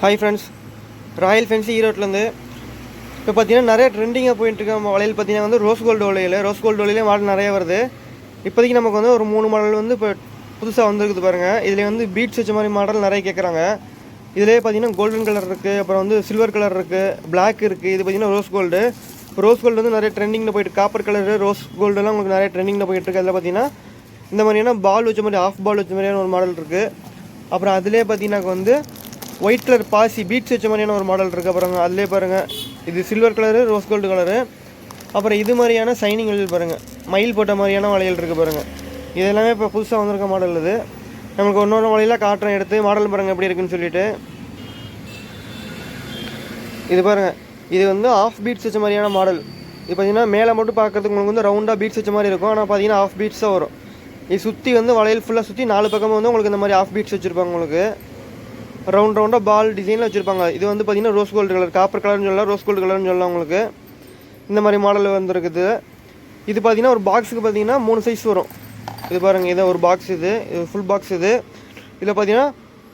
Hi friends Royal fancy ஈரோட்லேருந்து இப்போ பார்த்தீங்கன்னா நிறைய ட்ரெண்டிங்காக போயிட்டுருக்கு நம்ம வளையல் பார்த்தீங்கன்னா வந்து ரோஸ் கோல்டு வளையல் ரோஸ் கோல்டு ஒலையில மாடல் நிறைய வருது. இப்போதைக்கு நமக்கு வந்து ஒரு மூணு மாடல் வந்து இப்போ புதுசாக வந்திருக்குது பாருங்கள் இதில் வந்து பீட்ஸ் வச்ச மாதிரி மாடல் நிறைய கேட்குறாங்க இதிலே பார்த்தீங்கன்னா கோல்டன் கலர் இருக்குது அப்புறம் வந்து சில்வர் கலர் இருக்குது பிளாக் இருக்குது இது பார்த்தீங்கன்னா ரோஸ் கோல்டு ரோஸ் கோல்டு வந்து நிறைய ட்ரெண்டிங்கில் போயிட்டு காப்பர் கலரு ரோஸ் கோல்டுலாம் உங்களுக்கு நிறைய ட்ரெண்டிங்கில் போயிட்டு இருக்கு. அதில் பார்த்தீங்கன்னா இந்த மாதிரியான பால் வச்ச மாதிரி ஆஃப் பால் வச்ச மாதிரியான ஒரு மாடல் இருக்குது அப்புறம் அதிலே பார்த்தீங்கன்னா வந்து ஒயிட் கலர் பாசி பீட்ஸ் வச்ச மாதிரியான ஒரு மாடல் இருக்குது பாருங்கள் அதிலே பாருங்கள் இது silver colour rose gold colour அப்புறம் இது மாதிரியான சைனிங் வளையல் பாருங்கள் மயில் போட்ட மாதிரியான வளையல் இருக்குது பாருங்கள் இது எல்லாமே இப்போ புதுசாக வந்திருக்க மாடல் இது. நம்மளுக்கு இன்னொரு வளையலாக காட்டுறோம் எடுத்து. மாடல் பாருங்கள் எப்படி இருக்குன்னு சொல்லிட்டு. இது பாருங்கள் இது வந்து ஆஃப் பீட்ஸ் வச்ச மாதிரியான மாடல் இது பார்த்தீங்கன்னா மேலே மட்டும் பார்க்கறதுக்கு உங்களுக்கு வந்து ரவுண்டாக பீட்ஸ் வச்ச மாதிரி இருக்கும். ஆனால் பார்த்தீங்கன்னா ஆஃப் பீட்ஸாக வரும். இது சுற்றி வந்து வளையல் ஃபுல்லாக சுற்றி நாலு பக்கமும் வந்து உங்களுக்கு இந்த மாதிரி ஆஃப் பீட்ஸ் வச்சுருப்பாங்க உங்களுக்கு. ரவுண்ட் ரவுண்டாக பால் டிசைனில் வச்சுருப்பாங்க. இது வந்து பார்த்திங்கன்னா ரோஸ் கோல்டு கலர் காப்பர் கலர்னு சொல்லலாம் ரோஸ் கோல்டு கலர்னு சொல்லலாம் உங்களுக்கு. இந்த மாதிரி மாடல் வந்துருக்குது. இது பார்த்தீங்கன்னா ஒரு பாக்ஸுக்கு பார்த்தீங்கன்னா மூணு சைஸ் வரும். இது பாருங்கள் இது ஒரு பாக்ஸ் இது. இது ஃபுல் பாக்ஸ் இது. இதில் பார்த்தீங்கன்னா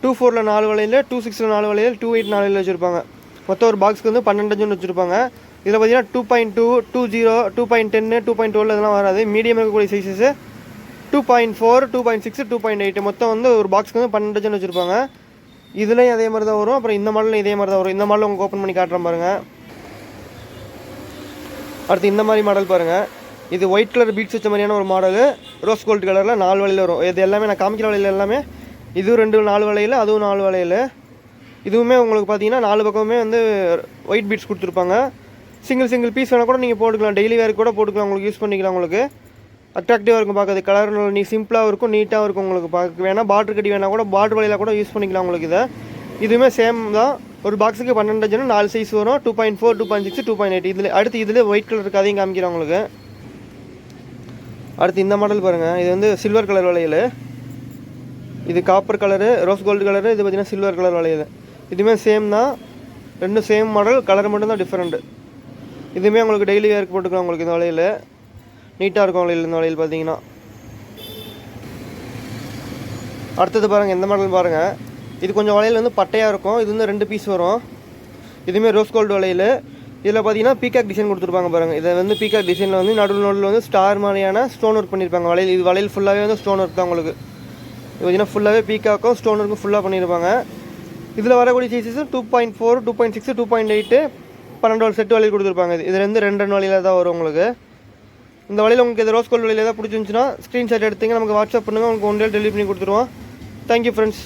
டூ ஃபோரில் நாலு வலையில் டூ சிக்ஸில் நாலு வலையில் டூ எயிட் நாலு வச்சுருப்பாங்க. மொத்தம் ஒரு பாக்ஸ்க்கு வந்து பன்னெண்டு ஜூன் வச்சுருப்பாங்க. இதில் பார்த்தீங்கன்னா two point two two zero two point டென்னு டூ பாயிண்ட் டுவெல் இதெல்லாம் வராது. மீடியம் இருக்கக்கூடிய sizes two point four two point six two point eight மொத்தம் வந்து ஒரு பாக்ஸ்க்கு வந்து பன்னெண்டு டஜன் வச்சுருப்பாங்க. இதுலேயும் அதே மாதிரி தான் வரும். அப்புறம் இந்த மாடலும் இதே மாதிரி தான் வரும். இந்த மாடல் உங்களுக்கு ஓப்பன் பண்ணி காட்டுறேன் பாருங்கள் அடுத்து இந்த மாதிரி மாடல் பாருங்கள் இது ஒயிட் கலர் பீட்ஸ் வச்ச மாதிரியான ஒரு மாடலு ரோஸ் கோல்டு கலரில் நாலு வலையில் வரும். இது எல்லாமே நான் காமிக்கிற வலையில் எல்லாமே. இதுவும் ரெண்டு நாலு வலையில் அதுவும் நாலு வலையில் இதுவுமே உங்களுக்கு பார்த்தீங்கன்னா நாலு பக்கமுமே வந்து ஒயிட் பீட்ஸ் கொடுத்துருப்பாங்க. சிங்கிள் சிங்கிள் பீஸ் வேணால் கூட நீங்கள் போட்டுக்கலாம். டெய்லி வேர் கூட போட்டுக்கலாம். உங்களுக்கு யூஸ் பண்ணிக்கலாம் உங்களுக்கு. அட்ராக்டிவாக இருக்கும் பார்க்குறது. கலர் நீ சிம்பிளாக இருக்கும் நீட்டாகவும் இருக்கும் உங்களுக்கு பார்க்க. வேணால் பாட்ரு கட்டி வேணால் கூட பாட்ரு வழியில் கூட யூஸ் பண்ணிக்கலாம் உங்களுக்கு இதை. இதுவுமே சேம் தான். ஒரு பாக்ஸுக்கு பன்னெண்டு ஜனம் நாலு சைஸ் வரும். Two point four two point six two point eight இதில் அடுத்து இதில் ஒயிட் கலர் இருக்குது அதையும் காமிக்கிறேன் உங்களுக்கு. அடுத்து இந்த மாடல் பாருங்கள் இது வந்து சில்வர் கலர் வளையல். இது copper colour rose gold colour இது பார்த்தீங்கன்னா சில்வர் கலர் வளையல். இதுவுமே சேம் தான். ரெண்டும் சேம் மாடல் கலர் மட்டும் தான் டிஃப்ரெண்ட்டு இதுவுமே உங்களுக்கு டெய்லி வேர்க்கு போட்டுக்கலாம் உங்களுக்கு இந்த வளையல். நீட்டாக இருக்கும் வளையல் இந்த வளையல் பார்த்தீங்கன்னா. அடுத்தது பாருங்கள் எந்த மாடல் பாருங்கள் இது கொஞ்சம் வளையல் வந்து பட்டையாக இருக்கும். இது வந்து ரெண்டு பீஸ் வரும். இதுவுமே ரோஸ் கோல்டு வளையல். இதில் பார்த்தீங்கன்னா பீகாக் டிசைன் கொடுத்துருப்பாங்க பாருங்கள் இதை வந்து பீகாக் டிசைனில் வந்து நடுவில் நடுவில் வந்து ஸ்டார் மாதிரியான ஸ்டோன் ஒர்க் பண்ணியிருப்பாங்க. வளையல் இது வளையல் ஃபுல்லாகவே வந்து ஸ்டோன் ஒர்க் தான் உங்களுக்கு. இது பார்த்தீங்கன்னா ஃபுல்லாகவே பீகாக்கும் ஸ்டோன் ஒர்க்கும் ஃபுல்லாக பண்ணியிருப்பாங்க. இதில் வரக்கூடிய sizes two point four two point six two point eight பன்னெண்டு செட்டு வளையல் கொடுத்துருப்பாங்க. இது இதுல ரெண்டு ரெண்டு வளையல தான் வரும் உங்களுக்கு. இந்த வழியில் உங்களுக்கு இது ரோஸ் கோல் வழியில் ஏதாவது பிடிச்சிருந்துச்சுன்னா ஸ்க்ரீன்ஷாட் எடுத்தீங்க நமக்கு வாட்ஸ்அப் பண்ணுங்கள் உங்களுக்கு ஒன் டே டெலிவரி பண்ணி கொடுத்துருவோம். Thank you friends